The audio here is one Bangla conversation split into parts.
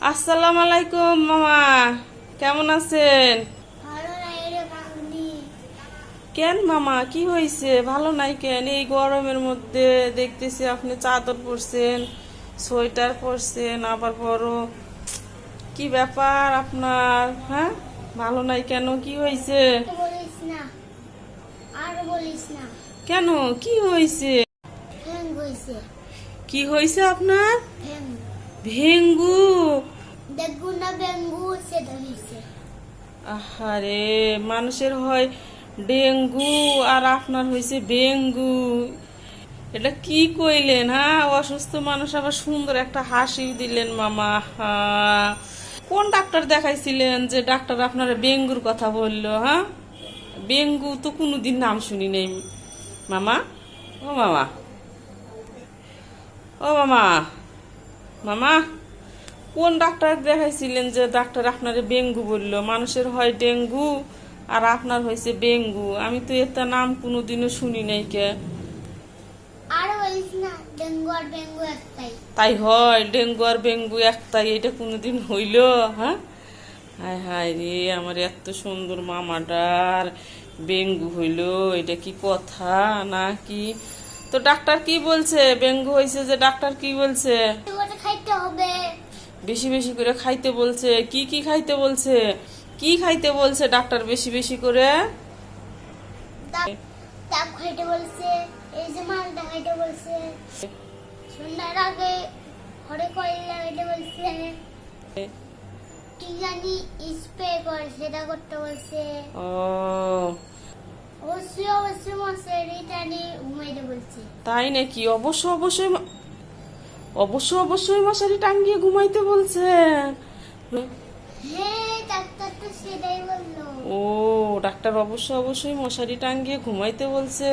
আসসালামু আলাইকুম মামা। কেমন আছেন? কেন মামা? কি হয়েছে? ভালো নাই কেন? এই গরমের মধ্যে দেখতেছি আপনি চাদর পরছেন সোয়েটার পরছেন আবার বড়। কি ব্যাপার আপনার? হ্যাঁ? ভালো নাই কেন? কি হয়েছে? কেন? কি হয়েছে? ফ্যাং হয়েছে। কি হয়েছে আপনার? ভেঙ্গু। দেখুন না বেঙ্গু সেটা হয়েছে আহারে মানুষের হয় ডেঙ্গু আর আপনার হয়েছে ডেঙ্গু এটা কি কইলেন হ্যাঁ অসুস্থ মানুষ আবার সুন্দর একটা হাসি দিলেন মামা কোন ডাক্তার দেখাইছিলেন যে ডাক্তার আপনার ডেঙ্গুর কথা বলল হ্যাঁ ডেঙ্গু তো কোনোদিন নাম শুনি নেই মামা। ও মামা। ও মামা। মামা কোন ডাক্তার দেখাইছিলেন যে ডাক্তার আপনারে ডেঙ্গু বলল? মানুষের হয় ডেঙ্গু আর আপনার হয়েছে ডেঙ্গু। আমি তো এটা নাম কোনোদিনও শুনি নাই কে। তাই হয় ডেঙ্গু আর ডেঙ্গু একটাই এটা কোনোদিন হইল হ্যাঁ? হায় হায় রে আমার এত সুন্দর মামাটার ডেঙ্গু হইল এটা কি কথা না কি? তো ডাক্তার কি বলছে? ডেঙ্গু হয়েছে যে ডাক্তার কি বলছে? খাইতে হবে। বেশি বেশি করে খাইতে বলছে। কি কি খাইতে বলছে? কি খাইতে বলছে ডাক্তার বেশি বেশি করে? ডাব খাইতে বলছে এই যে মালটা খাইতে বলছে। সন্ধ্যার আগে ঘরে কয়লা লাগাইতে বলছে। কি জানি স্প্রে করে সেটা করতে বলছে। ও। অবশ্যই অবশ্যই মশারি টানি ঘুমাইতে বলছে। তাই নাকি? অবশ্য অবশ্যই অবশ্য অবশ্যই মশারি টাঙ্গিয়ে ঘুমাইতে বলছে। হ্যাঁ ও ডাক্তার অবশ্য অবশ্যই মশারি টাঙ্গিয়ে ঘুমাইতে বলছে।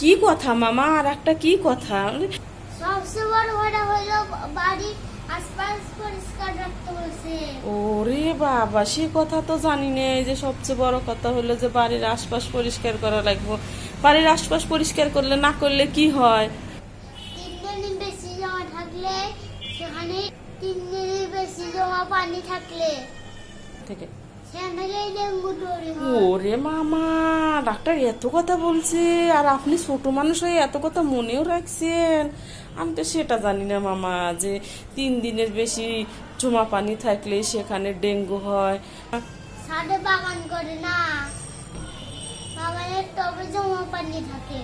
কি কথা মামা আর একটা কি কথা? সবচেয়ে বড় হলো বাড়ির ওরে বাবা সে কথা তো জানি না। এই যে সবচেয়ে বড় কথা হলো যে বাড়ির আশপাশ পরিষ্কার করা লাগবে। বাড়ির আশপাশ পরিষ্কার করলে না করলে কি হয়? তিন দিন বেশি জমা থাকলে সেখানে তিন দিনের বেশি জমা পানি থাকলে। ওরে মামা ডাক্তার এত কথা বলছে আর আপনি ছোট মানুষ হয়ে এত কথা মনেও রাখছেন। আমি তো সেটা জানি না মামা যে তিন দিনের বেশি জমা পানি থাকলে সেখানে ডেঙ্গু হয়। সাদে বাগান করে না। বাগানের টবে জমা পানি থাকে।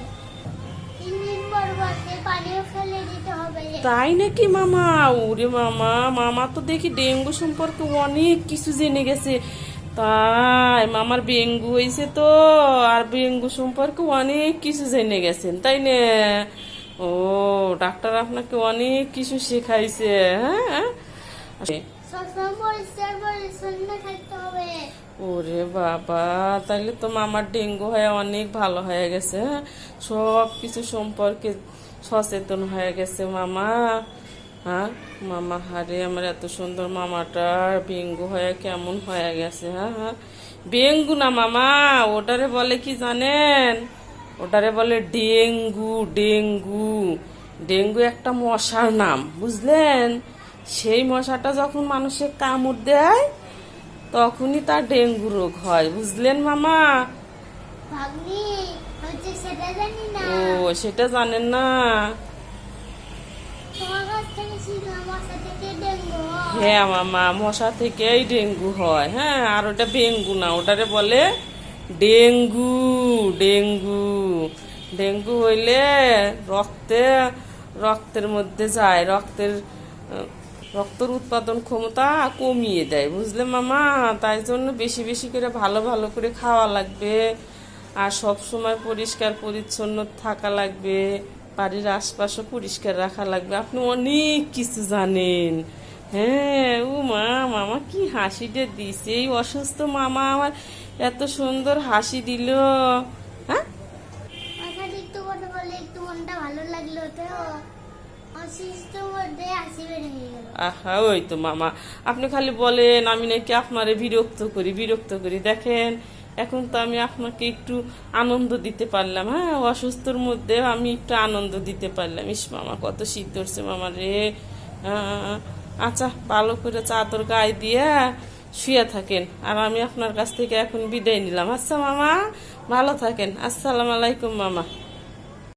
তাই নাকি মামা? ওরে মামা মামা তো দেখি ডেঙ্গু সম্পর্কে অনেক কিছু জেনে গেছে। তাই মামার ডেঙ্গু হয়েছে তো আর ডেঙ্গু সম্পর্কে অনেক কিছু জেনে গেছেন তাই না? ও ডাক্তার আপনাকে অনেক কিছু শেখাইছে হ্যাঁ? ওরে বাবা তাহলে তো মামার ডেঙ্গু হয়ে অনেক ভালো হয়ে গেছে হ্যাঁ? সব কিছু সম্পর্কে সচেতন হয়ে গেছে মামা। হ্যাঁ? মামা হারে আমার এত সুন্দর মামাটার ডেঙ্গু হয়ে কেমন হয়ে গেছে হ্যাঁ হ্যাঁ? ডেঙ্গু না মামা ওটারে বলে কি জানেন? ওটারে বলে ডেঙ্গু ডেঙ্গু। ডেঙ্গু একটা মশার নাম বুঝলেন? সেই মশাটা যখন মানুষের কামড় দেয় তখনই তার ডেঙ্গু রোগ হয় বুঝলেন মামা? ও সেটা জানেন না তোমার কাছ থেকে শিখলাম মশা থেকে ডেঙ্গু হয়, মামা, মশা থেকেই ডেঙ্গু হয়। হ্যাঁ আর ওটা ডেঙ্গু না, ওটারে বলে ডেঙ্গু ডেঙ্গু। ডেঙ্গু হইলে রক্তে, রক্তের মধ্যে যায়, রক্তের রক্তের উৎপাদন ক্ষমতা কমিয়ে দেয়, বুঝলে মামা? তাই জন্য বেশি বেশি করে ভালো ভালো করে খাওয়া লাগবে। আর সব সময় পরিষ্কার, পরিচ্ছন্ন থাকা লাগবে। বাড়ির আশপাশও পরিষ্কার রাখা লাগবে। আপনি অনেক কিছু জানেন। হ্যাঁ ও মা মামা কি হাসিটা দিছে। এই অসুস্থ মামা আমার এত সুন্দর হাসি দিল। হ্যাঁ? কথা একটু কথা বলে একটু মনটা ভালো লাগল তো। অসুস্থ মধ্যে হাসি বের গেল। আহা ওই তো মামা। আপনি খালি বলেন আমি নাকি আপনারে বিরক্ত করি বিরক্ত করি। দেখেন এখন তো আমি আপনাকে একটু আনন্দ দিতে পারলাম হ্যাঁ? অসুস্থর মধ্যে আমি একটু আনন্দ দিতে পারলাম। ইস মামা, কত শীত ধরছে মামা রে। আচ্ছা ভালো করে চাদর গায়ে দিয়ে শুয়ে থাকেন। আর আমি আপনার কাছ থেকে এখন বিদায় নিলাম। আচ্ছা মামা, ভালো থাকেন। আসসালামু আলাইকুম মামা।